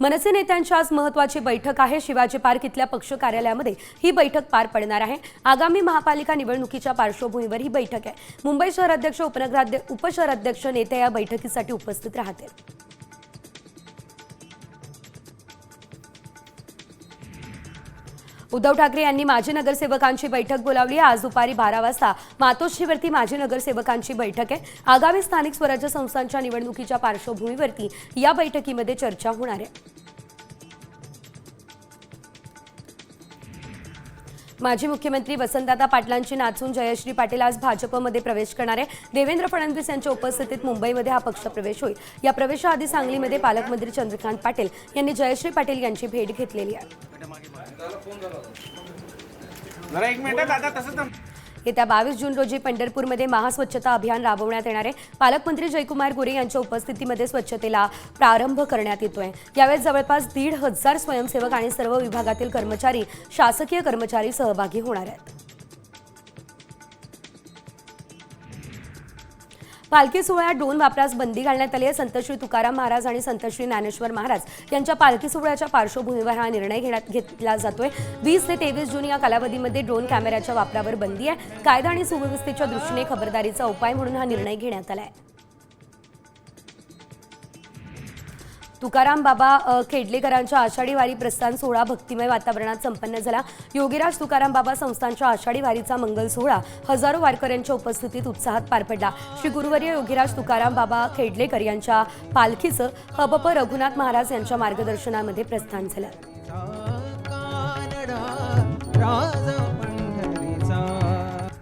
मनसे नेत्यांची आज महत्वाची बैठक आहे. शिवाजी पार्क इथल्या पक्ष कार्यालयामध्ये ही बैठक पार पडणार आहे. आगामी महापालिका निवडणुकीच्या पार्श्वभूमीवर ही बैठक आहे. मुंबई शहर अध्यक्ष उपनगराध्यक्ष उपशहराध्यक्ष नेते या बैठकीसाठी उपस्थित राहतील. उद्धव ठाकरे यांनी माजी नगरसेवकांची बैठक बोलावली. आज दुपारी बारा वाजता मातोश्रीवरती माजी नगरसेवकांची बैठक आहे. आगामी स्थानिक स्वराज्य संस्थांच्या निवडणुकीच्या पार्श्वभूमीवरती या बैठकीमध्ये चर्चा होणार आहे. माजी मुख्यमंत्री वसंतदादा पाटलांची नाचून जयश्री पाटील आज भाजपमध्ये प्रवेश करणार आहे. देवेंद्र फडणवीस यांच्या उपस्थितीत मुंबईमध्ये हा पक्ष प्रवेश होईल. या प्रवेशाआधी सांगलीमध्ये पालकमंत्री चंद्रकांत पाटील यांनी जयश्री पाटील यांची भेट घेतलेली आहे. जरा एक मिनिट दादा तसं येत्या बावीस जून रोजी पंढरपूरमध्ये महास्वच्छता अभियान राबवण्यात येणार आहे. पालकमंत्री जयकुमार गोरे यांच्या उपस्थितीमध्ये स्वच्छतेला प्रारंभ करण्यात येतोय. यावेळी जवळपास दीड हजार स्वयंसेवक आणि सर्व विभागातील कर्मचारी शासकीय कर्मचारी सहभागी होणार आहेत. पालखी सोहळ्यात डोन वापरास बंदी घालण्यात आली आहे. संत श्री तुकाराम महाराज आणि संत श्री ज्ञानेश्वर महाराज यांच्या पालखी सोहळ्याच्या पार्श्वभूमीवर हा निर्णय घेण्यात घेतला जातोय. वीस ते तेवीस जून या कालावधीमध्ये ड्रोन कॅमेऱ्याच्या वापरावर बंदी आहे. कायदा आणि सुव्यवस्थेच्या दृष्टीने खबरदारीचा उपाय म्हणून हा निर्णय घेण्यात आला आहे. तुकाराम बाबा खेडलेकरांच्या आषाढी वारी प्रस्थान सोहळा भक्तिमय वातावरणात संपन्न झाला. योगीराज तुकाराम बाबा संस्थांच्या आषाढी वारीचा मंगल सोहळा हजारो वारकऱ्यांच्या उपस्थितीत उत्साहात पार पडला. श्री गुरुवर्य योगीराज तुकाराम बाबा खेडलेकर यांच्या पालखीचं हबप रघुनाथ महाराज यांच्या मार्गदर्शनामध्ये प्रस्थान झालं.